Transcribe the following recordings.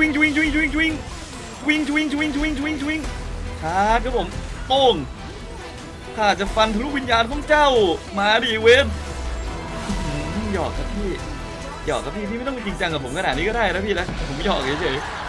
วิ่งวิ่งวิ่งวิ่งวิ่งวิ่งวิ่งวิ่งวิ่งวิ่งวิ่งขาครับผมโป้งข้าจะฟันทะลุวิญญาณของเจ้า มาดิเวนอื้อหือหยอกครับพี่หยอกครับพี่พี่ไม่ต้องจริงจังกับผมขนาดนี้ก็ได้นะพี่นะผมหยอกเฉยๆ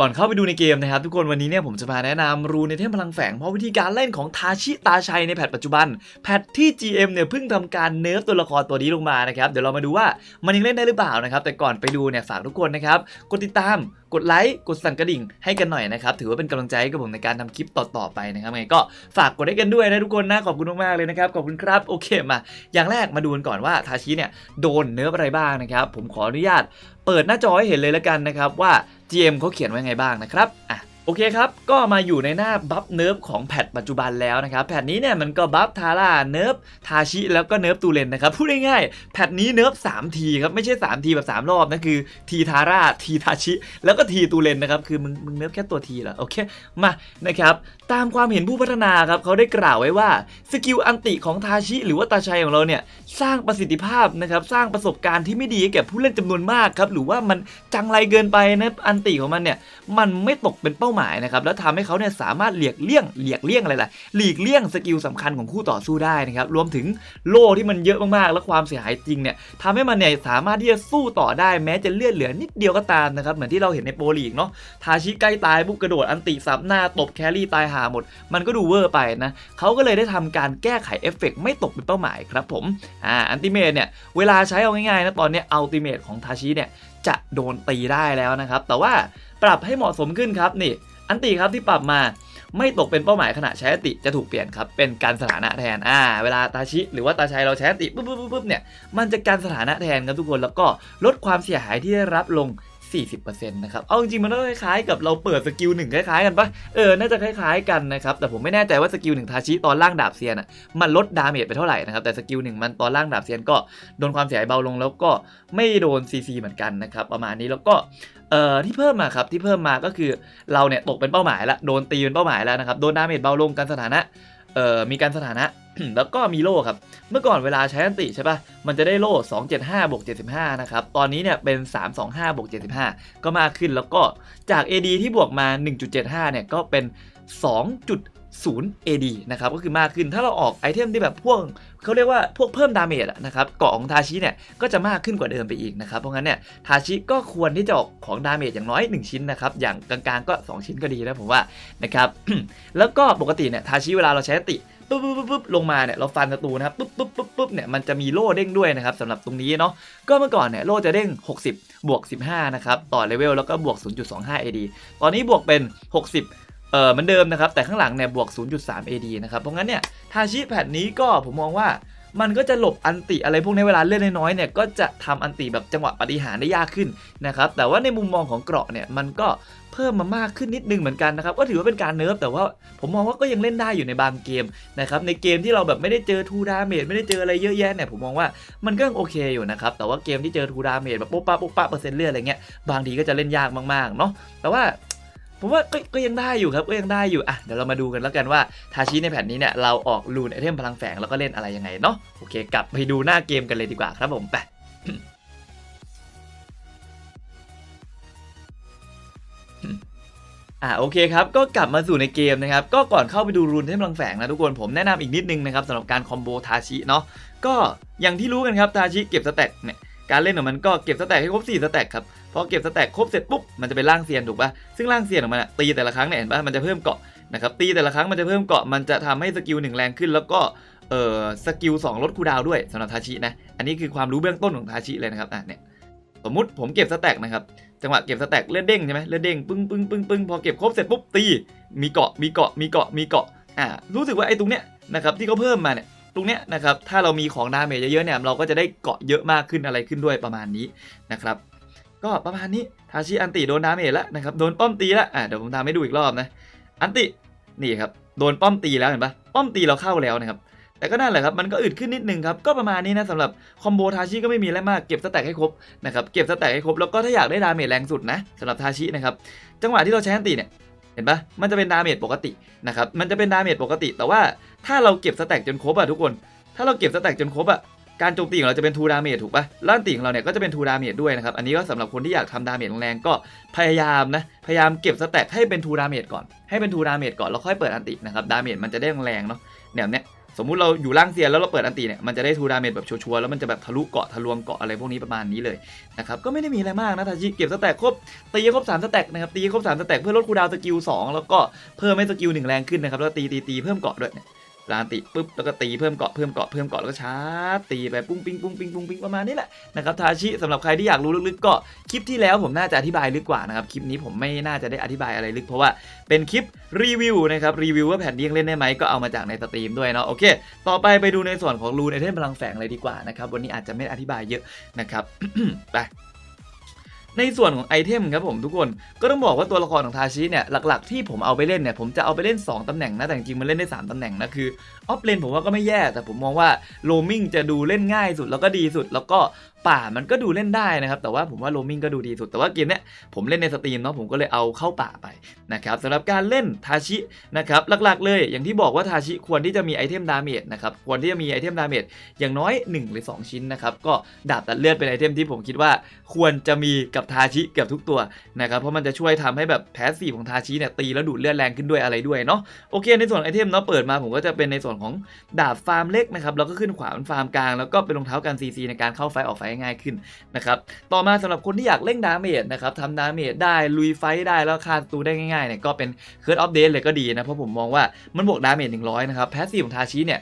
ก่อนเข้าไปดูในเกมนะครับทุกคนวันนี้เนี่ยผมจะมาแนะนำรูในเทมพลังแฝงเพราะวิธีการเล่นของทาชิตาชัยในแพทปัจจุบัน แพทที่ GM เนี่ยเพิ่งทำการเนิร์ฟตัวละครตัวนี้ลงมานะครับเดี๋ยวเรามาดูว่ามันยังเล่นได้หรือเปล่านะครับแต่ก่อนไปดูเนี่ยฝากทุกคนนะครับกดติดตามกดไลค์กดสั่นกระดิ่งให้กันหน่อยนะครับถือว่าเป็นกำลังใจให้กับผมในการทำคลิปต่อๆไปนะครับยังไงก็ฝากกดให้กันด้วยนะทุกคนนะขอบคุณมากๆเลยนะครับขอบคุณครับโอเคมา อย่างแรกมาดูกันก่อนว่าทาชิเนี่ยโดนเนิร์ฟอะไรบ้างนะครับผมขออนุญาตเปิดหน้าจอให้เห็นเลยแล้วกันนะครับว่า GM เขาเขียนไว้ไงบ้างนะครับอะโอเคครับ ก็มาอยู่ในหน้าบัฟเนิร์ฟของแพทปัจจุบันแล้วนะครับ แพทนี้เนี่ยมันก็บัฟทาร่าเนิร์ฟทาชิแล้วก็เนิร์ฟตูเลนนะครับ พูดง่ายๆแพทนี้เนิร์ฟ3ทีครับ ไม่ใช่ 3 ทีแบบ 3 รอบนะ คือทีทาร่าทีทาชิ แล้วก็ทีตูเลนนะครับ คือมึงมึงเนิร์ฟแค่ตัวทีเหรอ โอเค มานะครับตามความเห็นผู้พัฒนาครับเขาได้กล่าวไว้ว่าสกิลอันติของทาชิ หรือว่าตาชัยของเราเนี่ยสร้างประสิทธิภาพนะครับสร้างประสบการณ์ที่ไม่ดีแก่ผู้เล่นจำนวนมากครับหรือว่ามันจังไรเกินไปนะอันติของมันเนี่ยมันไม่ตกเป็นเป้าหมายนะครับแล้วทำให้เขาเนี่ยสามารถเลียกเลี่ยงเลียกเลี่ยงอะไรล่ะหลีกเลี่ยงสกิลสำคัญของคู่ต่อสู้ได้นะครับรวมถึงโล่ที่มันเยอะมากๆ และความเสียหายจริงเนี่ยทำให้มันเนี่ยสามารถที่จะสู้ต่อได้แม้จะเลือดเหลือนิดเดียวก็ตามนะครับเหมือนที่เราเห็นในโปรลีกเนาะทาชิใกล้ตายปุ๊บกระโดดอันติสับหน้าตบแครี่ตายหาหมด มันก็ดูเวอร์ไปนะเขาก็เลยได้ทำการแก้ไขเอฟเฟกต์ไม่ตกเป็นเป้าหมายครับผมอ่าอันติเมทเนี่ยเวลาใช้เอาง่ายๆนะตอนเนี้อัลติเมทของทาชิเนี่ยจะโดนตีได้แล้วนะครับ แต่ว่าปรับให้เหมาะสมขึ้นครับนี่ อันติครับที่ปรับมาไม่ตกเป็นเป้าหมายขณะใช้ติจะถูกเปลี่ยนครับ เป็นการสถานะแทนอ่าเวลาตาชิหรือว่าตาชัยเราใช้ติปุ๊บปุ๊บปุ๊บปุ๊บเนี่ยมันจะการสถานะแทนครับทุกคนแล้วก็ลดความเสียหายที่ได้รับลง 40%นะครับ เอาจริงมันก็คล้ายๆกับเราเปิดสกิลหนึ่งคล้ายๆกันปะเออ น่าจะคล้ายๆกันนะครับ แต่ผมไม่แน่ใจว่าสกิลหนึ่งทาชิตอนล่างดาบเซียนอะ มันลดดาเมจไปเท่าไหร่นะครับ แต่สกิลหนึ่งมันตอนล่างดาบเซียนก็โดนความเสียหายเบาลงแล้วก็ไม่โดน CC เหมือนกันนะครับ ประมาณนี้แล้วก็ เอ่อ ที่เพิ่มมาครับ ที่เพิ่มมาก็คือเราเนี่ยตกเป็นเป้าหมายแล้วโดนตีเป็นเป้าหมายแล้วนะครับ โดนดาเมจเบาลงการสถานะ เอ่อมีการสถานะ แล้วก็มีโล่ครับ เมื่อก่อนเวลาใช้อันติใช่ปะมันจะได้โล่ 275บวก75 นะครับ ตอนนี้เนี่ยเป็น 325บวก75 ก็มากขึ้นแล้วก็จาก AD ที่บวกมา 1.75 เนี่ยก็เป็น 0 AD นะครับก็คือมากขึ้นถ้าเราออกไอเทมที่แบบพวกเขาเรียกว่าพวกเพิ่มดาเมจนะครับเกาะของทาชิเนี่ยก็จะมากขึ้นกว่าเดิมไปอีกนะครับเพราะงั้นเนี่ยทาชิก็ควรที่จะออกของดาเมจอย่างน้อย 1 ชิ้นนะครับอย่างกลางๆก็ 2 ชิ้นก็ดีนะผมว่านะครับแล้วก็ปกติเนี่ยทาชิเวลาเราใช้ติปุ๊บปุ๊บปุ๊บปุ๊บลงมาเนี่ยเราฟันศัตรูนะครับปุ๊บปุ๊บปุ๊บปุ๊บเนี่ยมันจะมีโล่เด้งด้วยนะครับสำหรับตรงนี้เนาะก็เมื่อก่อนเนี่ยโล่จะเด้ง 60 บวก 15 นะครับ ต่อเลเวลแล้วก็บวก 0.25 AD ตอนนี้บวกเป็น 60 เออเหมือนเดิมนะครับ แต่ข้างหลังเนี่ยบวก 0.3 AD นะครับ เพราะงั้นเนี่ยทาชิแพทนี้ก็ผมมองว่ามันก็จะหลบอันติอะไรพวกนี้เวลาเล่นน้อยๆเนี่ยก็จะทำอันติแบบจังหวะปฏิหารได้ยากขึ้นนะครับแต่ว่าในมุมมองของเกราะเนี่ยมันก็เพิ่มมามากขึ้นนิดนึงเหมือนกันนะครับก็ถือว่าเป็นการเนิร์ฟแต่ว่าผมมองว่าก็ยังเล่นได้อยู่ในบางเกมนะครับในเกมที่เราแบบไม่ได้เจอทูดาเมจไม่ได้เจออะไรเยอะแยะเนี่ยผมมองว่ามันก็ยังโอเคอยู่นะครับแต่ว่าเกมที่เจอทูดาเมจแบบปุ๊บปั๊บปุ๊บปั๊บเปอร์เซ็นต์เลือดอะไรเงี้ยบางทีก็จะเล่นยากมากๆเนาะแต่ว่า ผมว่าก็ก็ยังได้อยู่ครับก็ยังได้อยู่อะเดี๋ยวเรามาดูกันแล้วกันว่าทาชิในแผ่นนี้เนี่ยเราออกลูนไอเทมพลังแฝงแล้วก็เล่นอะไรยังไงเนาะโอเค กลับไปดูหน้าเกมกันเลยดีกว่าครับผมไปอ่าโอเคครับก็กลับมาสู่ในเกมนะครับก็ก่อนเข้าไปดูรูนเทมพลังแฝงนะทุกคนผมแนะนำอีกนิดนึงนะครับสำหรับการคอมโบทาชิเนาะก็อย่างที่รู้กันครับทาชิเก็บสแต็กเนี่ย การเล่นของมันก็เก็บสแต็กให้ครบ4สแต็กครับพอเก็บสแต็กครบเสร็จปุ๊บมันจะเป็นร่างเซียนถูกปะซึ่งร่างเซียนของมันตีแต่ละครั้งเนี่ยเห็นปะมันจะเพิ่มเกาะนะครับตีแต่ละครั้งมันจะเพิ่มเกาะมันจะทำให้สกิลหนึ่งแรงขึ้น แล้วก็เอ่อสกิลสองลดคูดาวด้วยสำหรับทาชินะอันนี้คือความรู้เบื้องต้นของทาชิเลยนะครับอะเนี่ยสมมุติผมเก็บสแต็กนะครับจังหวะเก็บสแต็กเลือดเด้งใช่ไหมเลือดเด้งปึ้งปึ้งปึ้งปึ้งพอเก็บครบเสร็จปุ๊บตีมีเกาะมีเกาะมีเกาะมีเกาะอ่ารู้สึกว่าไอ้ตรงเนี้ยนะครับที่เขาเพิ่มมาเนี่ย ตรงเนี้ยนะครับถ้าเรามีของดาเมจเยอะๆเนี่ยเราก็จะได้เกาะเยอะมากขึ้นอะไรขึ้นด้วยประมาณนี้นะครับก็ประมาณนี้ทาชิอันติโดนดาเมจแล้วนะครับโดนป้อมตีแล้วอ่าเดี๋ยวผมทำให้ดูอีกรอบนะอันตินี่ครับโดนป้อมตีแล้วเห็นปะป้อมตีเราเข้าแล้วนะครับแต่ก็นั่นแหละครับ มันก็อึดขึ้นนิดนึงครับ ก็ประมาณนี้นะสำหรับคอมโบทาชิก็ไม่มีอะไรมาก เก็บสแต็กให้ครบนะครับ เก็บสแต็กให้ครบ แล้วก็ถ้าอยากได้ดาเมจแรงสุดนะสำหรับทาชินะครับ จังหวะที่เราใช้อันตีเนี่ย เห็นปะมันจะเป็นดาเมจปกตินะครับ มันจะเป็นดาเมจปกติ แต่ว่าถ้าเราเก็บสแต็กจนครบอะทุกคน ถ้าเราเก็บสแต็กจนครบอะการโจมตีของเราจะเป็นทูดาเมจถูกปะล้านตีของเราเนี่ยก็จะเป็นทูดาเมจด้วยนะครับ อันนี้ก็สำหรับคนที่อยากทำดาเมจแรงก็พยายามนะ พยายามเก็บสแต็กให้เป็นทูดาเมจก่อน ให้เป็นทูดาเมจก่อนแล้วค่อยเปิดอันตินะครับ ดาเมจมันจะได้แรงเนาะแนวเนี้ย สมมุติเราอยู่ล่างเซียนแล้วเราเปิดอันตีเนี่ยมันจะได้ทูดาเมจแบบชัวร์ๆแล้วมันจะแบบทะลุเกาะทะลวงเกาะอะไรพวกนี้ประมาณนี้เลยนะครับก็ไม่ได้มีอะไรมากนะทาชิเก็บสแต็กครบตีครบ3สแต็กนะครับตีครบ3สแต็กเพื่อลดคูดาวสกิล2แล้วก็เพิ่มให้สกิล1แรงขึ้นนะครับแล้วตีตีตีเพิ่มเกาะด้วย ลานติปุ๊บแล้วก็ตีเพิ่มเกาะเพิ่มเกาะเพิ่มเกาะแล้วก็ชาร์จตีไปปุ้งปิ้งปุ้งปิ้งปุ้งปิ้งประมาณนี้แหละนะครับทาชิสำหรับใครที่อยากรู้ลึกๆก็คลิปที่แล้วผมน่าจะอธิบายลึกกว่านะครับคลิปนี้ผมไม่น่าจะได้อธิบายอะไรลึกเพราะว่าเป็นคลิปรีวิวนะครับรีวิวว่าแผ่นเดียงเล่นได้ไหมก็เอามาจากในสตรีมด้วยเนาะโอเค ต่อไปไปดูในส่วนของรูนไอเทมพลังแฝงเลยดีกว่านะครับวันนี้อาจจะไม่อธิบายเยอะนะครับไป ในส่วนของไอเทมครับผมทุกคนก็ต้องบอกว่าตัวละครของทาชิเนี่ยหลักๆที่ผมเอาไปเล่นเนี่ยผมจะเอาไปเล่น 2ตำแหน่งนะแต่จริงๆมันเล่นได้ 3ตำแหน่งนะคือออฟเลนผมว่าก็ไม่แย่แต่ผมมองว่าโลมิงจะดูเล่นง่ายสุดแล้วก็ดีสุดแล้วก็ ป่ามันก็ดูเล่นได้นะครับ แต่ว่าผมว่าโรมิงก็ดูดีสุดแต่ว่าเกมเนี้ยผมเล่นในสตรีมเนาะผมก็เลยเอาเข้าป่าไปนะครับสำหรับการเล่นทาชินะครับหลักๆ เลยอย่างที่บอกว่าทาชิควรที่จะมีไอเทมดาเมจนะครับควรที่จะมีไอเทมดาเมจอย่างน้อย 1 หรือ 2 ชิ้นนะครับก็ดาบตัดเลือดเป็นไอเทมที่ผมคิดว่าควรจะมีกับทาชิเกือบทุกตัวนะครับเพราะมันจะช่วยทำให้แบบแพสซีฟของทาชิเนี่ยตีแล้วดูดเลือดแรงขึ้นด้วยอะไรด้วยเนาะโอเค ในส่วนไอเทมเนาะเปิดมาผมก็จะเป็นในส่วนของดาบฟาร์มเล็กนะครับแล้วก็ขึ้นขวานฟาร์มกลางแล้วก็เป็นรองเท้ากันซีซีในการเข้าไฟออกไฟง่ายขึ้นนะครับต่อมาสำหรับคนที่อยากเล่นดาเมจนะครับทำดาเมจได้ลุยไฟได้แล้วฆ่าศัตรูได้ง่ายๆเนี่ยก็เป็นเคิร์ดออฟเดตเลยก็ดีนะเพราะผมมองว่ามันบวกดาเมจ100นะครับแพสซีฟของทาชิเนี่ย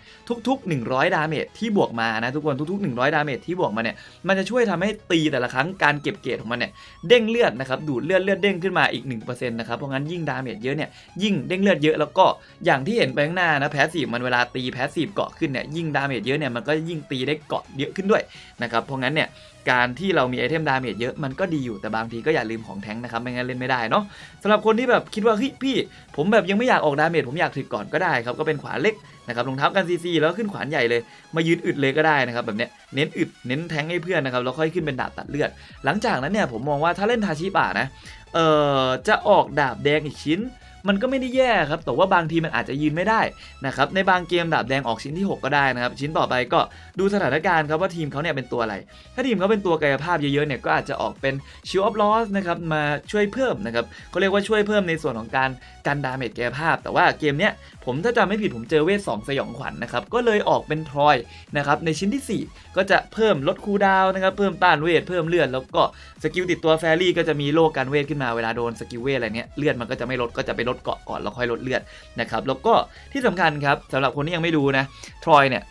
ทุก ๆ 100 ดาเมจที่บวกมานะทุกคนทุก ๆ 100 ดาเมจที่บวกมาเนี่ยมันจะช่วยทำให้ตีแต่ละครั้งการเก็บเกรดของมันเนี่ยเด้งเลือดนะครับดูดเลือดเลือดเด้งขึ้นมาอีก1%นะครับเพราะงั้นยิ่งดาเมจเยอะเนี่ยยิ่งเด้งเลือดเยอะแล้วก็อย่างที่เห็นไปข้างหน้านะแพสซีฟมันเวลาตีแพสซีฟเกาะขึ้นเนี่ยยิ่งดาเมจเยอะเนี่ยมันก็ยิ่งตีได้เกาะเยอะขึ้นด้วยนะครับเพราะงั้นเนี่ยการที่เรามีไอเทมดาเมจเยอะมันก็ดีอยู่แต่บางทีก็อย่าลืมของแท้งนะครับไม่งั้นเล่นไม่ได้เนาะสำหรับคนที่แบบคิดว่าเฮ้ยพี่ผมแบบยังไม่อยากออกดาเมจผมอยากถึกก่อนก็ได้ครับก็เป็นขวานเล็กนะครับรองเท้ากันซีซีแล้วขึ้นขวานใหญ่เลย มายืนอึดเลยก็ได้นะครับแบบเนี้ยเน้นอึดเน้นแทงให้เพื่อนนะครับแล้วค่อยขึ้นเป็นดาบตัดเลือด หลังจากนั้นเนี่ยผมมองว่าถ้าเล่นทาชิป่านะเอ่อจะออกดาบแดงอีกชิ้น มันก็ไม่ได้แย่ครับแต่ว่าบางทีมันอาจจะยืนไม่ได้นะครับในบางเกมดาบแดงออกชิ้นที่ 6 ก็ได้นะครับชิ้นต่อไปก็ดูสถานการณ์ครับว่าทีมเขาเนี่ยเป็นตัวอะไร ถ้าทีมเขาเป็นตัวกายภาพเยอะๆเนี่ยก็อาจจะออกเป็นชิลออฟลอสนะครับมาช่วยเพิ่มนะครับเขาเรียกว่าช่วยเพิ่มในส่วนของการกันดาเมจกายภาพ แต่ว่าเกมเนี้ยผมถ้าจำไม่ผิดผมเจอเวท2สยองขวัญนะครับก็เลยออกเป็นทรอยนะครับในชิ้นที่ 4 ก็จะเพิ่มลดคูลดาวนะครับเพิ่มต้านเวทเพิ่มเลือดแล้วก็สกิลติดตัวแฟรี่ก็จะมีโลกันเวทขึ้นมาเวลาโดนสกิลเวทอะไรเนี้ยเลือดมันก็จะไม่ลดก็จะไปลดดเกาะก่อนแล้วค่อยลดเลือดนะครับแล้วก็ที่สำคัญครับสำหรับคนที่ยังไม่รู้นะทรอยเนี่ย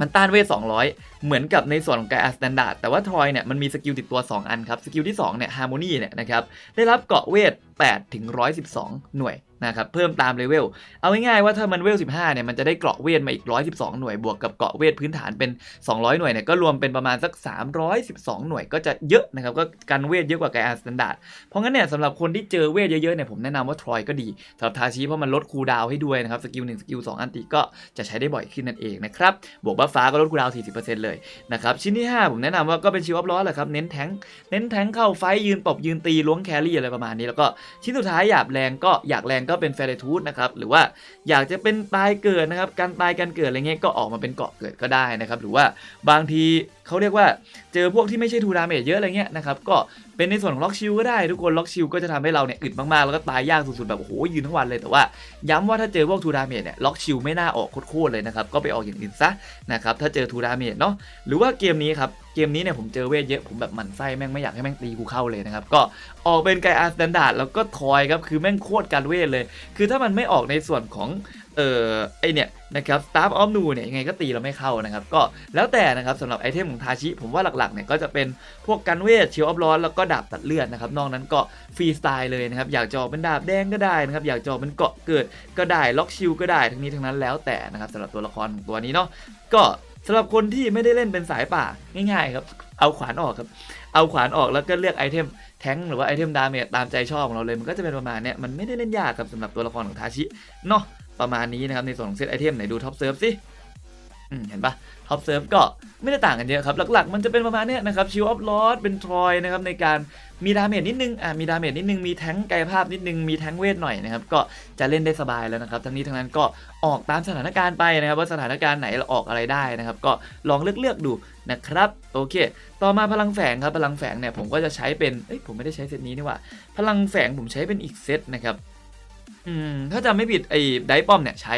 มันต้านเวท 200 เหมือนกับในส่วนของไกอาสแตนดาร์ดแต่ว่าทรอยเนี่ยมันมีสกิลติดตัว 2 อันครับ สกิลที่2เนี่ยฮาร์โมนีเนี่ยนะครับได้รับเกาะเวท8ถึง112 หน่วย นะครับเพิ่มตามเลเวล เอาง่ายๆว่าถ้ามันเวล 15 เนี่ยมันจะได้เกราะเวทมาอีก 112 หน่วยบวกกับเกราะเวทพื้นฐานเป็น 200 หน่วยเนี่ยก็รวมเป็นประมาณสัก 312 หน่วยก็จะเยอะนะครับก็กันเวทเยอะกว่าไกอาสแตนดาร์ดเพราะงั้นเนี่ยสำหรับคนที่เจอเวทเยอะๆเนี่ยผมแนะนำว่าทรอยก็ดีสำหรับทาชิเพราะมันลดคูลดาวให้ด้วยนะครับสกิล1สกิล2อันติก็จะใช้ได้บ่อยขึ้นนั่นเองนะครับบวกบัฟฟ้าก็ลดคูลดาวน์40%เลยนะครับชิ้นที่ 5 ผมแนะนำว่าก็เป็นชิวอัพล้อแหละครับเน้นแทงเน้นแทงเข้าไฟยืนตบยืนตีล้วงแครี่อะไรประมาณนี้แล้วก็ชิ้นสุดท้ายอยากแรงก็อยากแรงก็เป็นแฟรทูธนะครับหรือว่าอยากจะเป็นตายเกิดนะครับการตายการเกิดอะไรเงี้ยก็ออกมาเป็นเกาะเกิดก็ได้นะครับหรือว่าบางที เขาเรียกว่าเจอพวกที่ไม่ใช่ทูดาเมจเยอะอะไรเงี้ยนะครับก็เป็นในส่วนของล็อกชิลก็ได้ทุกคนล็อกชิลก็จะทำให้เราเนี่ยอึดมากๆแล้วก็ตายยากสุดๆแบบโอ้โหยืนทั้งวันเลยแต่ว่า ย้ำว่าถ้าเจอพวกทูดาเมจเนี่ยล็อกชิลไม่น่าออกโคตรๆเลยนะครับก็ไปออกอย่างอื่นซะนะครับถ้าเจอทูดาเมจเนาะหรือว่าเกมนี้ครับเกมนี้เนี่ยผมเจอเวทเยอะผมแบบหมันไส้แม่งไม่อยากให้แม่งตีกูเข้าเลยนะครับก็ออกเป็นไกอาร์สแตนดาร์ดแล้วก็ทอยครับคือแม่งโคตรการเวทเลย คือถ้ามันไม่ออกในส่วนของเออไอเนี่ยนะครับ Staff of Nu เนี่ยยังไงก็ตีเราไม่เข้านะครับ ก็แล้วแต่นะครับสำหรับไอเทมของทาชิ ผมว่าหลักๆเนี่ยก็จะเป็นพวกกันเวทเชียวออฟร้อนแล้วก็ดาบตัดเลือดนะครับนอกนั้นก็ฟรีสไตล์เลยนะครับ อยากจอเป็นดาบแดงก็ได้นะครับ อยากจอเป็นเกาะเกิดก็ได้ล็อกชิลก็ได้ทั้งนี้ทั้งนั้นแล้วแต่นะครับสำหรับตัวละครของตัวนี้เนาะก็สำหรับคนที่ไม่ได้เล่นเป็นสายป่าง่ายๆครับเอาขวานออกครับเอาขวานออกแล้วก็เลือกไอเทมแทงหรือว่าไอเทมดาเมจตามใจชอบของเราเลยมันก็จะเป็นประมาณเนี้ยมันไม่ได้เล่นยากครับสำหรับตัวละครของทาชิเนาะ ประมาณนี้นะครับในส่วนของเซตไอเทมไหนดูท็อปเซิร์ฟสิเห็นปะท็อปเซิร์ฟก็ไม่ได้ต่างกันเยอะครับ หลักๆ มันจะเป็นประมาณนี้นะครับชิวออฟลอสเป็นทรอยนะครับในการมีดาเมจนิดนึงอ่ามีดาเมจนิดนึง มีแท้งกายภาพนิดนึง มีแท้งเวทหน่อยนะครับ ก็จะเล่นได้สบายแล้วนะครับ ทั้งนี้ทั้งนั้นก็ออกตามสถานการณ์ไปนะครับ ว่าสถานการณ์ไหนเราออกอะไรได้นะครับ ก็ลองเลือกเลือกๆดูนะครับ โอเค ต่อมาพลังแฝงครับ พลังแฝงเนี่ยผมก็จะใช้เป็นเอ้ยผมไม่ได้ใช้เซตนี้นี่ว่า พลังแฝงผมใช้เป็นอีกเซตนะครับ ถ้าจำไม่ผิดไอ้ไดป้อมเนี่ยใช้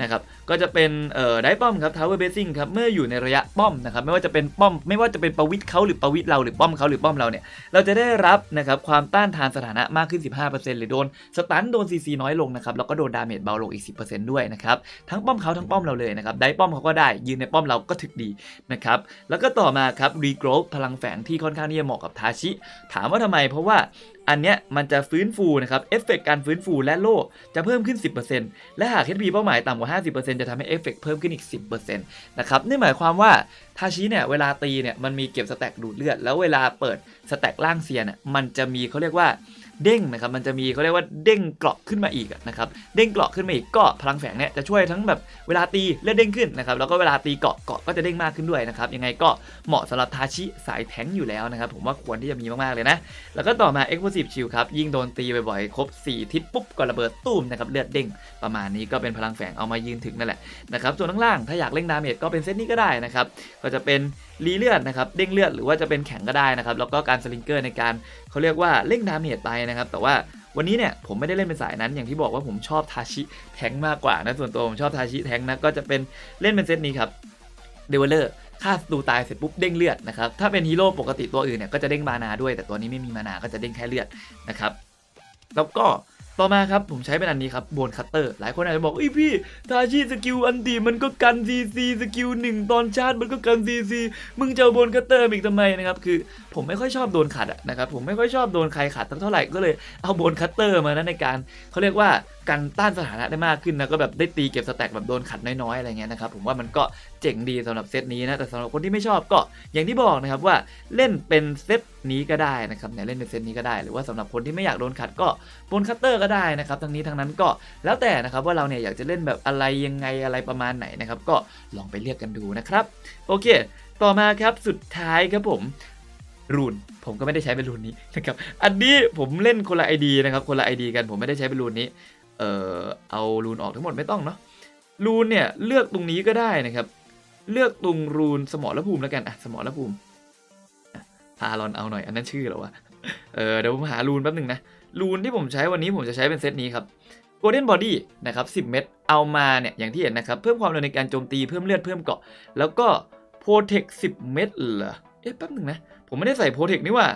นะครับก็จะเป็นเอ่อไดป้อมครับทาวเวอร์เบสซิ่งครับเมื่ออยู่ในระยะป้อมนะครับไม่ว่าจะเป็นป้อม ไม่ว่าจะเป็นประวิทเขาหรือประวิทเราหรือป้อมเขาหรือป้อมเราเนี่ยเราจะได้รับนะครับความต้านทานสถานะมากขึ้น 15%หรือโดนสตันโดนซีซีน้อยลงนะครับแล้วก็โดนดาเมจเบาลงอีก 10%ด้วยนะครับทั้งป้อมเขาทั้งป้อมเราเลยนะครับไดป้อมเขาก็ได้ยืนในป้อมเราก็ถึกดีนะครับแล้วก็ต่อมาครับรีโกรฟพลังแฝงที่ค่อนข้างที่จะเหมาะกับทาชิ ถามว่าทำไมเพราะว่า อันเนี้ยมันจะฟื้นฟูนะครับเอฟเฟกการฟื้นฟูและโล่จะเพิ่มขึ้น 10%และหาก HP เป้าหมายต่ำกว่า 50%จะทำให้เอฟเฟกเพิ่มขึ้นอีก 10%นะครับนี่หมายความว่าทาชิเนี่ยเวลาตีเนี่ยมันมีเก็บสแต็กดูดเลือด แล้วเวลาเปิดสแต็กล่างเซียนเนี่ยมันจะมีเขาเรียกว่า เด้งนะครับมันจะมีเขาเรียกว่าเด้งเกราะขึ้นมาอีกนะครับเด้งเกราะขึ้นมาอีกก็พลังแฝงเนี่ยจะช่วยทั้งแบบเวลาตีเลือดเด้งขึ้นนะครับแล้วก็เวลาตีเกาะเกาะก็จะเด้งมากขึ้นด้วยนะครับยังไงก็เหมาะสำหรับทาชิสายแทงอยู่แล้วนะครับผมว่าควรที่จะมีมากๆเลยนะ แล้วก็ต่อมา Explosive Shield ครับยิ่งโดนตีบ่อยๆครบ 4 ทิศปุ๊บก็ระเบิดตุ้มนะครับเลือดเด้งประมาณนี้ก็เป็นพลังแฝงเอามายืนถึงนั่นแหละนะครับส่วนข้างล่างถ้าอยากเล่งดาเมจก็เป็นเซตนี้ก็ได้นะครับก็จะเป็นรีเลือดนะครับเด้งเลือดหรือว่าจะเป็นแข็งก็ได้นะครับแล้วก็การสลิงเกอร์ในการเขาเรียกว่าเล่งดาเมจไปนะครับ แต่ว่าวันนี้เนี่ยผมไม่ได้เล่นเป็นสายนั้นอย่างที่บอกว่าผมชอบทาชิแทงมากกว่านะส่วนตัวผมชอบทาชิแทงนะก็จะเป็นเล่นเป็นเซตนี้ครับเดเวลเลอร์ฆ่าสตูตายเสร็จปุ๊บเด้งเลือดนะครับถ้าเป็นฮีโร่ปกติตัวอื่นเนี่ยก็จะเด้งมานาด้วย แต่ตัวนี้ไม่มีมานาก็จะเด้งแค่เลือดนะครับแล้วก็ ต่อมาครับผมใช้เป็นอันนี้ครับบนคัตเตอร์ หลายคนอาจจะบอกเอ้ยพี่ทาชีสกิลอันตีมันก็กันซีซีสกิลหนึ่งตอนชาร์จมันก็กันซีซีมึงจะบนคัตเตอร์อีกทำไมนะครับคือผมไม่ค่อยชอบโดนขัดนะครับผมไม่ค่อยชอบโดนใครขัดเท่าไหร่ก็เลยเอาบนคัตเตอร์มานะในการเขาเรียกว่า กันต้านสถานะได้มากขึ้นนะก็แบบได้ตีเก็บสแต็กแบบโดนขัดน้อยๆอะไรเงี้ยนะครับผมว่ามันก็เจ๋งดีสำหรับเซตนี้นะแต่สำหรับคนที่ไม่ชอบก็อย่างที่บอกนะครับว่าเล่นเป็นเซตนี้ก็ได้นะครับเนี่ยเล่นเป็นเซตนี้ก็ได้หรือว่าสำหรับคนที่ไม่อยากโดนขัดก็บนคัตเตอร์ก็ได้นะครับทั้งนี้ทั้งนั้นก็แล้วแต่นะครับว่าเราเนี่ยอยากจะเล่นแบบอะไรยังไงอะไรประมาณไหนนะครับก็ลองไปเลือกกันดูนะครับโอเค ต่อมาครับสุดท้ายครับผมรูนผมก็ไม่ได้ใช้เป็นรูนนี้นะครับ อันนี้ผมเล่นคนละไอดีนะครับ คนละไอดีกันผมไม่ได้ใช้เป็นรูนนี้ เอ่อเอารูนออกทั้งหมดไม่ต้องเนาะรูนเนี่ยเลือกตรงนี้ก็ได้นะครับ เลือกตรงรูนสมอรภูมิแล้วกันอะสมอรภูมิพารอนเอาหน่อยอันนั้นชื่อเหรอวะเออเดี๋ยวผมหารูนแป๊บหนึ่งนะรูนที่ผมใช้วันนี้ผมจะใช้เป็นเซตนี้ครับ Golden Body นะครับ10 เม็ดเอามาเนี่ยอย่างที่เห็นนะครับเพิ่มความเร็วในการโจมตีเพิ่มเลือดเพิ่มเกาะ แล้วก็ Protect 10 เม็ดเหรอเอ๊ะแป๊บหนึ่งนะผมไม่ได้ใส่ Protect นี่ว่า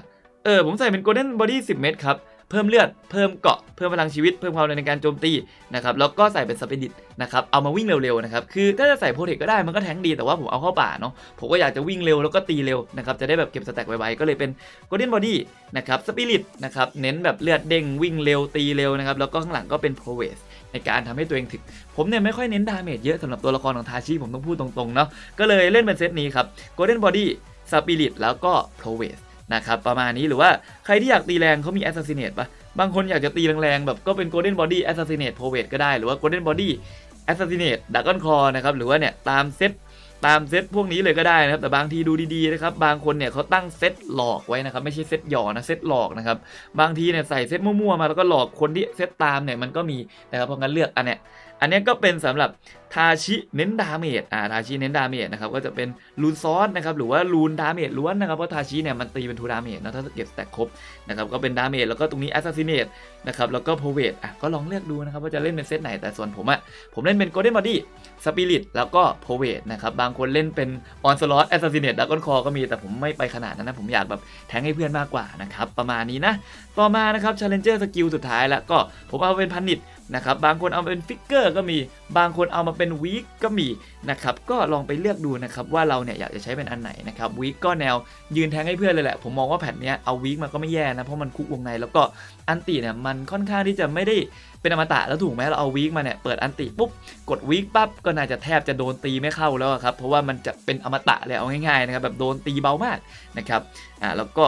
เออผมใส่เป็น Golden Body 10 เม็ดครับ เพิ่มเลือด เพิ่มเกาะ เพิ่มพลังชีวิต เพิ่มความเร็วในการโจมตีนะครับ แล้วก็ใส่เป็นสปิริตนะครับ เอามาวิ่งเร็วๆนะครับ คือถ้าจะใส่โปรเทคก็ได้ มันก็แทงดีแต่ว่าผมเอาเข้าป่าเนาะ ผมก็อยากจะวิ่งเร็วแล้วก็ตีเร็วนะครับ จะได้แบบเก็บสแต็กไวๆ ก็เลยเป็น Golden Body นะครับ สปิริตนะครับ เน้นแบบเลือดเด้งวิ่งเร็วตีเร็วนะครับ แล้วก็ข้างหลังก็เป็น p r o v a s ในการทำให้ตัวเองถึก ผมเนี่ยไม่ค่อยเน้นดาเมจเยอะสำหรับตัวละครของทาชิผมต้องพูดตรงๆเนาะ ก็เลยเล่นเป็นเซตนี้ครับ Golden Body Spirit แล้วก็ p r o v a s นะครับประมาณนี้หรือว่าใครที่อยากตีแรงเขามี Assassinate ปะบางคนอยากจะตีแรงๆแบบก็เป็น Golden Body Assassinate p r o v a t ก็ได้หรือว่า Golden Body Assassinate Dragon Claw นะครับหรือว่าเนี่ยตามเซตตามเซตพวกนี้เลยก็ได้นะครับ แต่บางทีดูดีๆนะครับ บางคนเนี่ยเขาตั้งเซตหลอกไว้นะครับ ไม่ใช่เซตหย่อนะเซตหลอกนะครับ บางทีเนี่ยใส่เซตมั่วๆมาแล้วก็หลอกคนที่เซตตามเนี่ยมันก็มีนะครับเพราะงั้นเลือกอันเนี้ย อันนี้ก็เป็นสำหรับทาชิเน้นดาเมจอ่าทาชิเน้นดาเมจนะครับก็จะเป็นลูนซอสนะครับหรือว่าลูนดาเมจล้วนนะครับเพราะทาชิเนี่ยมันตีเป็นทูดาเมจนะถ้าเก็บสแต็กครบนะครับก็เป็นดาเมจแล้วก็ตรงนี้แอสซัสซิเนตนะครับแล้วก็โพเวตอะก็ลองเลือกดูนะครับว่าจะเล่นเป็นเซตไหนแต่ส่วนผมอะผมเล่นเป็นโกลเด้นบอดี้สปิริตแล้วก็โพเวตนะครับบางคนเล่นเป็นออนสลอตแอสซัสซิเนตดักกอนคอก็มีแต่ผมไม่ไปขนาดนั้นนะผมอยากแบบแทงให้เพื่อนมากกว่านะครับประมาณนี้นะต่อมานะครับ Challenger Skill สุดท้ายแล้วก็ผมเอาเป็นพันนิด นะครับบางคนเอามาเป็นฟิกเกอร์ก็มี บางคนเอามาเป็นวีคก็มีนะครับก็ลองไปเลือกดูนะครับว่าเราเนี่ยอยากจะใช้เป็นอันไหนนะครับวีคก็แนวยืนแทงให้เพื่อนเลยแหละ ผมมองว่าแผ่นนี้เอาวีคมาก็ไม่แย่นะเพราะมันคุกวงในแล้วก็อันติเนี่ยมันค่อนข้างที่จะไม่ได้เป็นอมตะแล้วถูกไหมเราเอาวีคมาเนี่ยเปิดอันติปุ๊บกดวีคปั๊บก็น่าจะแทบจะโดนตีไม่เข้าแล้วครับเพราะว่ามันจะเป็นอมตะเลยเอาง่ายๆนะครับแบบโดนตีเบามากนะครับอ่าแล้วก็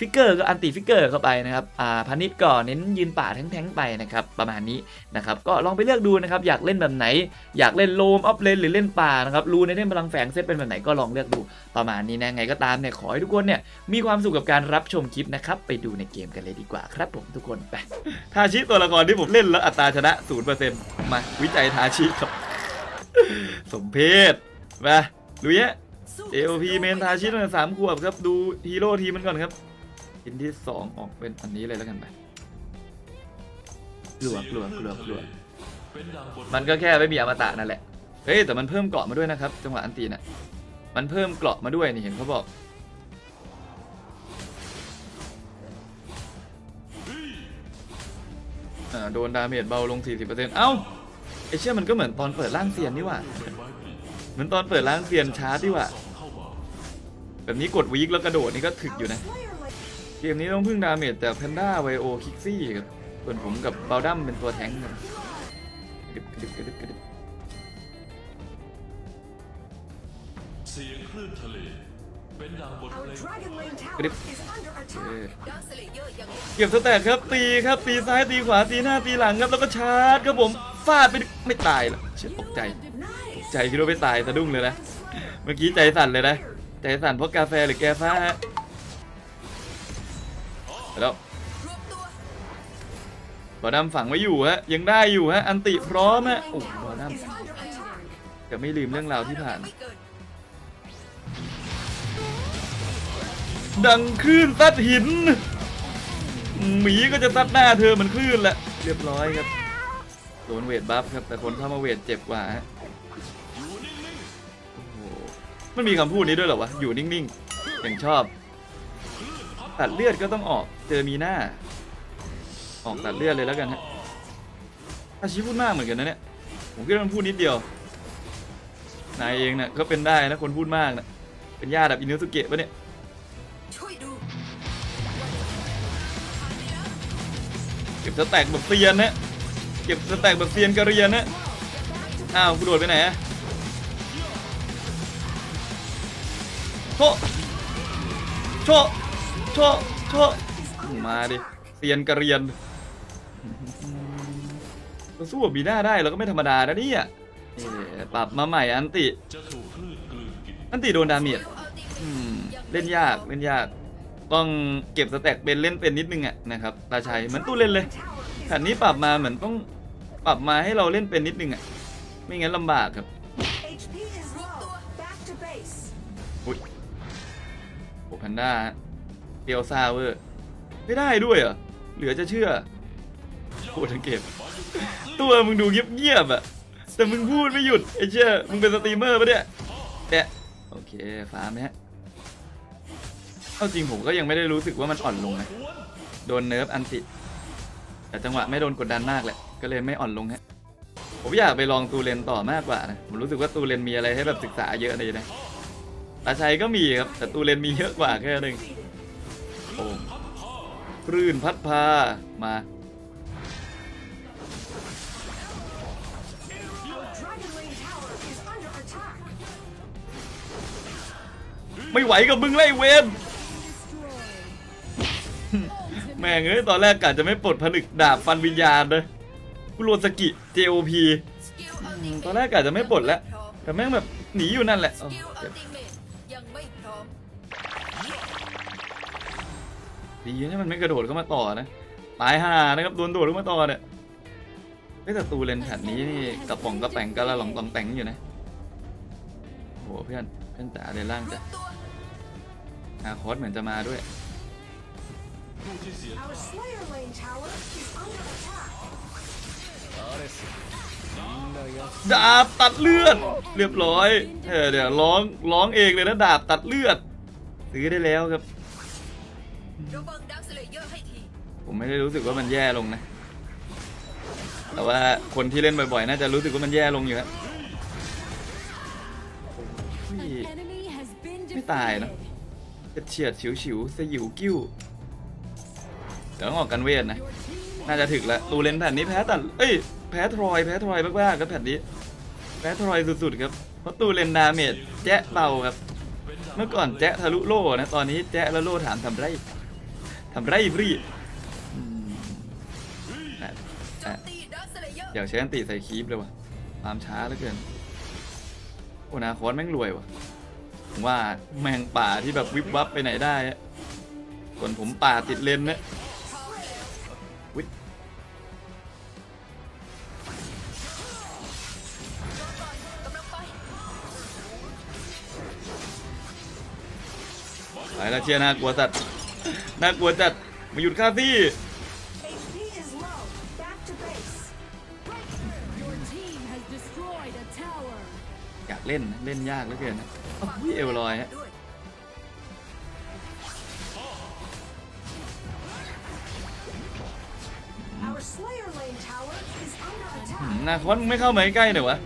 ฟิกเกอร์ก็อันติฟิกเกอร์เข้าไปนะครับอ่าพันิชก็เน้นยืนป่าแท้งๆไปนะครับประมาณนี้นะครับก็ลองไปเลือกดูนะครับอยากเล่นแบบไหน อยากเล่นโลมออฟเลนหรือเล่นป่านะครับรูในเล่นพลังแฝงเซตเป็นแบบไหนก็ลองเลือกดูประมาณนี้นะไงก็ตามเนี่ยขอให้ทุกคนเนี่ยมีความสุขกับการรับชมคลิปนะครับไปดูในเกมกันเลยดีกว่าครับผมทุกคนไปทาชิตัวละครที่ผมเล่นแล้วอัตราชนะ0%มาวิจัยทาชิครับ สมเพศมาดูเนี้ย AOP เมนทาชิตั้งแต่สามขวบครับดูฮีโร่ทีมมันก่อนครับ ชิ้นที่สองออกเป็นอันนี้เลยแล้วกันไปกลัวกลัวกลัวกลัวมันก็แค่ไม่มีอมตะนั่นแหละ เฮ้ยแต่มันเพิ่มเกราะมาด้วยนะครับ จังหวะอันตีน่ะ มันเพิ่มเกราะมาด้วยนี่เห็นเขาบอก อ่าโดนดาเมจเบาลง 40%เอ้าไอเชื่อมันก็เหมือนตอนเปิดร่างเซียนนี่หว่าเหมือนตอนเปิดร่างเซียนชาร์จที่ว่าแบบนี้กดวีคแล้วกระโดดนี่ก็ถึกอยู่นะ เกมนี้ต้องพึ่งดาเมจแต่แพนด้าไวโอคิกซี่ครับส่วนผมกับบาลดัมเป็นตัวแทงค์ครับกระดึบกระดึบกระดึบกระดึบเสียงคลื่นทะเลเป็นดังบทเพ Our ลง Dragon Lane Tower Grip. is under เอ attack. อดักสเลเยอร์ยังไม่เก็บสแต็กครับตีครับตีซ้ายตีขวาตีหน้าตีหลังครับแล้วก็ชาร์จครับผมฟาดไปไม่ตายหรอกเชี่ยตกใจ Nice. ใจคิดว่าไม่ตายสะดุ้งเลยนะเมื่อกี้ใจสั่นเลยนะใจสั่นเพราะกาแฟหรือแกฟ้าฮะ แล้วรวมตัวบอดำฝังไว้อยู่ฮะยังได้อยู่ฮะอันติพร้อมฮะโอ้บอด Is under attack. ำจะไม่ลืมเรื่องราวที่ผ่าน ดังคลื่นซัดหินหมีก็จะซัดหน้าเธอเหมือนคลื่นแหละเรียบร้อยครับโดนเวทบัฟครับแต่คนเข้ามาเวทเจ็บกว่าฮะมันมีคำพูดนี้ด้วยเหรอวะอยู่นิ่งๆอย่างชอบ ตัดเลือดก็ต้องออกเจอมีหน้า ออกตัดเลือดเลยแล้วกันฮะอาชีพพูดมากเหมือนกันนะเนี่ยผมคิดว่ามันพูดนิดเดียวนายเองนะ่ะก็เป็นได้นะคนพูดมากนะเป็นญาติแบบอินุสุเกะปะเนี่ยเก็บสแต็กแบบเซียนนะเก็บสแต็กแบบเซียนกระเรียนนะอ้าวกูโดดไปไหนอะโชโช โชะโชะมาดิเซียนกระเรียนก็สู้กับบีน่าได้เราก็ไม่ธรรมดานะเนี่ยนี่ปรับมาใหม่อันติจะถูกคลื่นกลืนกินอันติโดนดาเมจเอาตีอืมเล่นยากเล่นยาก ต้องเก็บสแต็กเป็นเล่นเป็นนิดนึงอะนะครับตาชัยเหมือนตู้เล่นเลย Tower is แผ่นนี้ปรับมาเหมือนต้องปรับมาให้เราเล่นเป็นนิดนึงอะไม่งั้นลำบากครับ HP is low. Back to base. อุ้ยโอ้แพนด้า เดียวซาเวอร์ไม่ได้ด้วยเหรอเหลือจะเชื่อโอ้ทั้งเก็บตัวมึงดูเงียบๆอะแต่มึงพูดไม่หยุดไอ้เชื่อมึงเป็นสตรีมเมอร์ปะเนี่ยเนี่ยโอเคฟ้าร์มฮะเอาจริงผมก็ยังไม่ได้รู้สึกว่ามันอ่อนลงนะโดนเนิร์ฟอันติ แต่จังหวะไม่โดนกดดันมากแหละก็เลยไม่อ่อนลงฮะผมอยากไปลองตูเลนต่อมากกว่านะผมรู้สึกว่าตูเลนมีอะไรให้แบบศึกษาเยอะเลยนะตาชัยก็มีครับแต่ตูเลนมีเยอะกว่าแค่นึง โอ้คลื่นพัดพา มา ไม่ไหวกับมึงไล่เวนแม่งเอ้ย ตอนแรกกะจะไม่ปลดผนึกดาบฟันวิญญาณเลยกุโรสกิ JOP ตอนแรกกะจะไม่ปลดแล้ว แต่แม่งแบบหนีอยู่นั่นแหละเอ้า ดีนะมันไม่กระโดดเข้ามาต่อนะตายห่านะครับโดนโดดเข้ามาต่อเนี่ยเฮ้ยแต่ตูเลนแผ่นนี้นี่กระป๋องกระแป๋งกระหล่องตองแต่งอยู่นะโหเพื่อนเพื่อนจ๋าเดินล่างรจ้ะวมตัวอาคอสเหมือนจะมาด้วยผู้ที่เสีย Our Slayer Lane Tower is under attack. ดาบตัดเลือด เรียบร้อยเออเดี๋ยวร้องร้องเองเลยนะดาบตัดเลือดซื้อได้แล้วครับ ระวังดักสเลเยอร์ให้ทีผมไม่ได้รู้สึกว่ามันแย่ลงนะ แต่ว่าคนที่เล่นบ่อยๆ น่าจะรู้สึกว่ามันแย่ลงอยู่ครับโอ้ยไม่ตายเนอะจะเฉียดฉิวฉิวๆสยิวกิ้ว เดี๋ยวต้องออกกันเวทนะ น่าจะถึกแล้วตูเลนแผ่นนี้แพ้ตัดเอ้ย แพ้ทรอย แพ้ทรอยมากๆครับแผ่นนี้ แพ้ทรอยสุดๆครับ เพราะตูเลนดาเมจแจ๊ะเบาครับ เมื่อก่อนแจ๊ะทะลุโล่นะ ตอนนี้แจ๊ะแล้วโล่ถามทำไร ทำไรฟรีอืมอะโจอะมตีดักสเลเยากใช้อันติใส่คีปเลยว่ะตามช้าเหลือเกินโอนาคอนแม่งรวยว่ะผมว่าแมงป่าที่แบบวิบวับไปไหนได้อะส่วนผมป่าติดเลนนะวิไปล้วเชียร์น่ากลัวจัด น่ากลัวจัดมาหยุดข้าซี่ HP is low. Back to base. Your team has destroyed a tower. อยากเล่นนะเล่นยากเหลือเกินนะอ้าวเอวลอยฮะด้วย Our Slayer Lane tower is under หืม attack. นาคอนมึงไม่เข้ามาใกล้ๆหน่อยวะ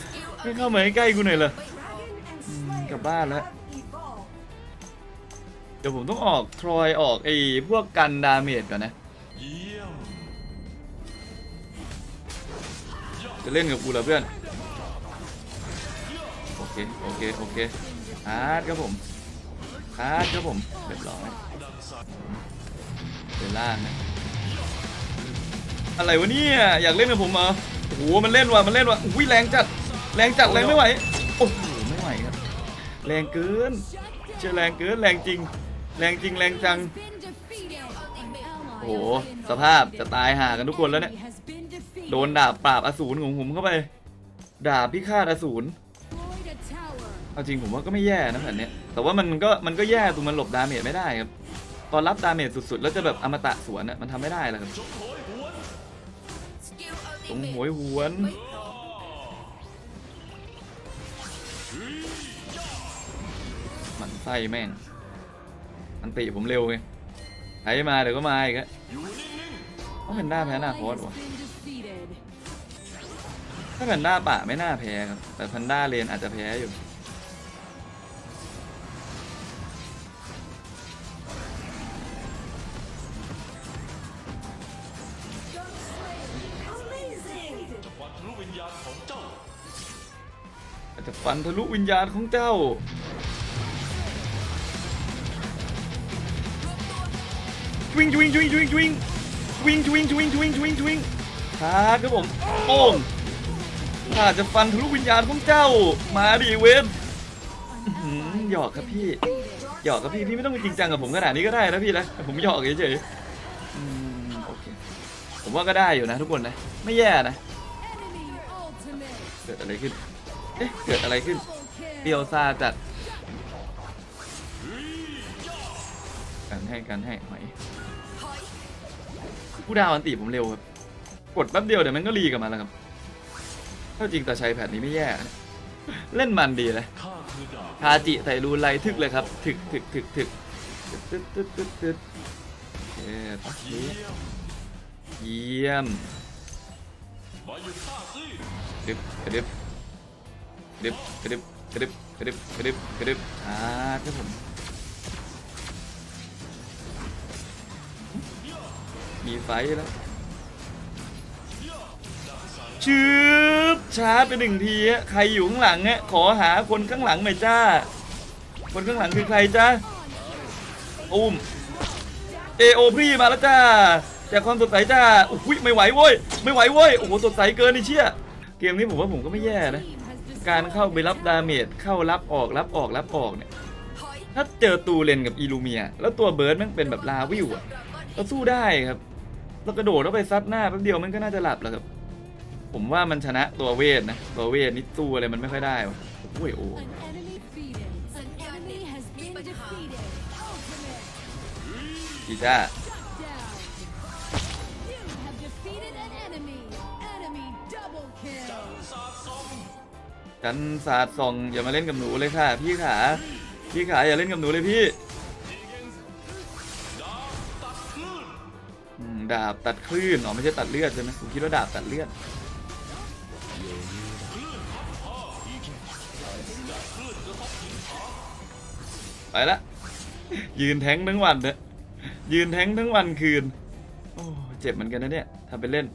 สกิลเอาไม่เข้ามาใกล้ๆกูหน่อยเลย Dragon and Hmm, Slayer cả ba have nữa. evolved. เดี๋ยวผมต้องออกทรอยออกไอ้พวกกันดาเมจก่อนนะ เยี่ยมจะเล่นกับกูเหรอเพื่อน โอเค โอเค โอเคฮาร์ดครับผมฮาร์ดครับผมเรียบร้อยเดล่างนะ อะไรวะเนี่ย อยากเล่นกับผมเหรอโอ้โห มันเล่นว่ะ มันเล่นว่ะอุ้ยแรงจัด แรงจัดแรงไม่ไหว โอ้โห ไม่ไหวครับ แรงเกินเชื่อแรงเกินแรงจริง แรงจริงแรงจัง โอ้โห สภาพจะตายห่ากันทุกคนแล้วเนี่ย โดนดาบปราบอสูรของผมเข้าไป ดาบพิฆาตอสูรเอาจริงผมว่าก็ไม่แย่นะแผ่นเนี้ยแต่ว่ามันก็มันก็แย่ตรงมันหลบดาเมจไม่ได้ครับ ตอนรับดาเมจสุดๆ แล้วจะแบบอมตะสวนน่ะมันทำไม่ได้แล้วครับตรงหวยหวน มันไส้แม่ง มันติผมเร็วไงใครมาเดี๋ยวก็มาอีกอะอยู่นิ่งต้องเป็นหน้าแพ้หน้า Ally คอร์ส has วะถ้าแพนด้าป่าไม่น่าแพ้ครับ แต่แพนด้าเลนอาจจะแพ้อยู่ Amazing. ๆจะฟันทะลุวิญญาณของเจ้า อาจจวิงจวิ่งวิ่งวิ่งวิ่งวิ่งวิ่งวิ่งวิ่งวิ่งวิ่งวิ่งครับครับผมโป้งข้าจะฟันทะลุวิญญาณของเจ้า มาดิเวนหยอกครับพี่ หยอกครับพี่ พี่ไม่ต้องจริงจังกับผมขนาดนี้ก็ได้นะพี่นะ ผมหยอกเฉยๆโอเค ผมว่าก็ได้อยู่นะทุกคนนะ ไม่แย่นะ เกิดอะไรขึ้น เอ๊ะ เกิดอะไรขึ้น เปียวซาจัดกันให้กันให้ไหม ผู้ดาวอันตีผมเร็วครับกดแป๊บเดียวเดี๋ยวมันก็รีกลับมาแล้วครับเท่าจริงตาชัยแพทนี้ไม่แย่ เล่นมันดีเลยคาจิไทรูไลทึกเลยครับ ถึกถึกถึกถึกตึ๊ดตึ๊ดตึ๊ดตึ๊ดเยี่ยมกระดึบกระดึบกระดึบกระดึบกระดึบกระดึบกระดึบอ่าครับผม มีไฟแล้วชืบช้าไปหนึ่งทีฮะใครอยู่ข้างหลังฮะขอหาคนข้างหลังหน่อยจ้า คนข้างหลังคือใครจ้าอุ้มเอโอพรีมาแล้วจ้าจากความสดใสจ้าอุ้ยไม่ไหวเว้ยไม่ไหวเว้ยโอ้โหสดใสเกินไอ้เชี่ยเกมนี้ผมว่าผมก็ไม่แย่นะ การเข้าไปรับดาเมจเข้ารับออกรับออกรับออกเนี่ยถ้าเจอตูเลนกับอีลูเมีย แล้วตัวเบิร์ดมันเป็นแบบลาวิวอะเราสู้ได้ครับ เรากระโดดเข้าไปซัดหน้าแป๊บเดียวมันก็น่าจะหลับแล้วครับ ผมว่ามันชนะตัวเวทนะ ตัวเวทนี่สู้อะไรมันไม่ค่อยได้วะโอ้ยโอ้ An enemy defeated. An enemy has been defeated. Ultimate. จีจ้า Shut down. You have defeated an enemy. Enemy double kill. กันศาสตร์ส่องอย่ามาเล่นกับหนูเลยค่ะ พี่ขาพี่ขาอย่าเล่นกับหนูเลยพี่ ดาบตัดคลื่นอ๋อไม่ใช่ตัดเลือดใช่ไหมผมคิดว่าดาบตัดเลือดไปละยืนแทงทั้งวันเนี่ยยืนแทงทั้งวันคืนโอ้เจ็บเหมือนกันนะเนี่ยทำเป็นเล่น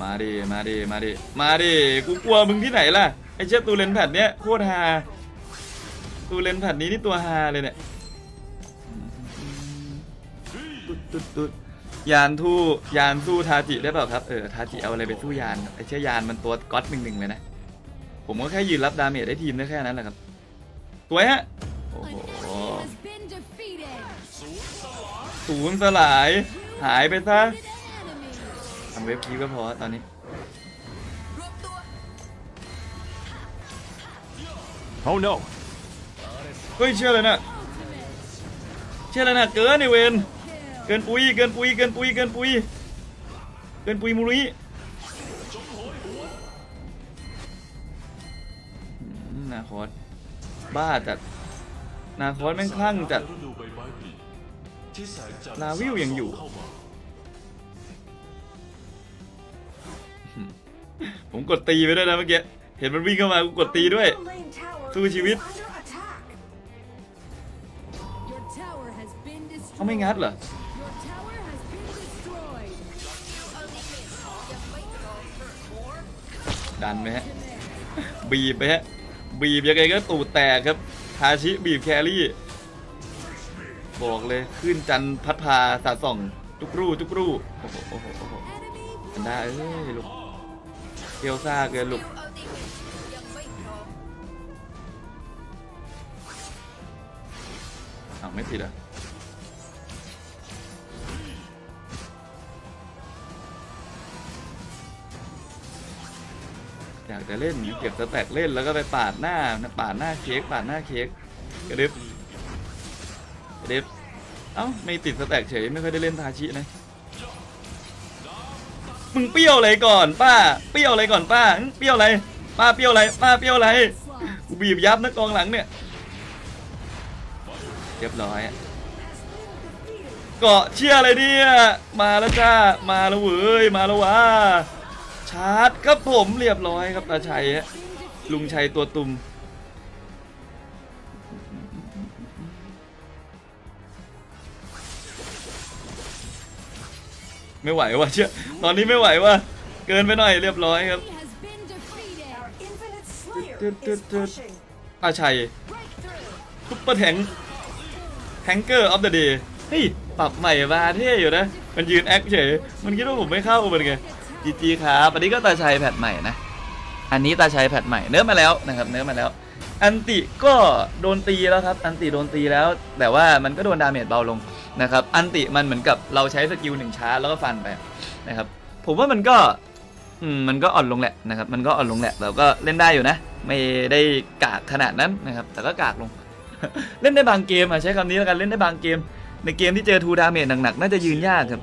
มาดิมาดิมาดิมาดิกูกลัวมึงที่ไหนล่ะไอเชฟตูเลนแพดเนี้ยโคตรฮา ตูเลนแพทนี้นี่ตัวฮาเลยเนี่ยตุ๊ดตุ๊ดตุ๊ดยานทู่ยานสู้ทาจิได้เปล่าครับ เออทาจิเอาอะไรไปสู้ยานไอเชื่อยานมันตัวก๊อตหนึ่งหนึ่งเลยนะ ผมก็แค่ยืนรับดาเมจได้ทีมได้แค่นั้นแหละครับสวยฮะโอ้โหศูนย์สลาย หายไปซะทำเว็บคีย์ก็พอตอนนี้รวมตัว Oh no! เฮ้ยเชื่อเลยนะเชื่อเลยนะเกินไอเวนเกินปุยเกินปุยเกินปุยเกินปุยเกินปุยมูรินาคอสบ้าจัดนาคอสแม่งคลั่งจัดฤดูใบไม้ผลิที่แสงจันาวิวยังอยู่ผมกดตีไปด้วยนะเมื่อกี้ เห็นมันวิ่งเข้ามากูกดตีด้วย สู้ชีวิต เขาไม่งัดเหรอดันไหมฮะ บีบไปฮะ บีบยังไงก็ตูดแตกครับทาชิบีบแครี่ บอกเลยขึ้นจันพัดพาสาส่องจุกรูจุกรูโอ้โหโอ้โหโอ้โหอันดาเอ้ยลูกเกียวซ่าเกินลูกอัลติเมทยังไม่พร้อมอ้าวไม่ติดอะ อยากจะเล่นเก็บสแต็กเล่นแล้วก็ไปปาดหน้าปาดหน้าเค้กปาดหน้าเค้กกระดึบกระดึบเอ้าไม่ติดสแต็กเฉยไม่ค่อยได้เล่นทาชินะมึงเปรี้ยวอะไรก่อนป้าเปรี้ยวอะไรก่อนป้าเปรี้ยวอะไรป้าเปรี้ยวอะไรป้าเปรี้ยวอะไรกูบีบยับนะกองหลังเนี่ยเรียบร้อยเกาะเชี่ยอะไรเนี่ยมาแล้วจ้ามาแล้วเว้ยมาแล้ววะชาร์จครับผมเรียบร้อยครับตาชัยฮะลุงชัยตัวตุ่มไม่ไหวว่ะเชี่ยตอนนี้ไม่ไหวว่ะเกินไปหน่อยเรียบร้อยครับตาชัย Breakthrough. ซุปเปอร์แทงแทงเกอร์ออฟเดอะเดย์เฮ้ยปรับใหม่มาเท่อยู่นะ มันยืนแอคเฉย มันคิดว่าผมไม่เข้ามันไง จีจีครับอันนี้ก็ตาชัยแพทใหม่นะ อันนี้ตาชัยแพทใหม่เนื้อมาแล้วนะครับ เนื้อมาแล้ว อันติก็โดนตีแล้วครับ อันติโดนตีแล้ว แต่ว่ามันก็โดนดาเมจเบาลงนะครับ อันติมันเหมือนกับเราใช้สกิลหนึ่งชาร์จแล้วก็ฟันไปนะครับ ผมว่ามันก็มันก็อ่อนลงแหละนะครับ มันก็อ่อนลงแหละแต่ก็เล่นได้อยู่นะ ไม่ได้กากขนาดนั้นนะครับ แต่ก็กากลง เล่นได้บางเกมอะใช้คำนี้แล้วกัน เล่นได้บางเกม ในเกมที่เจอทูดาเมจหนักๆ น่าจะยืนยากครับ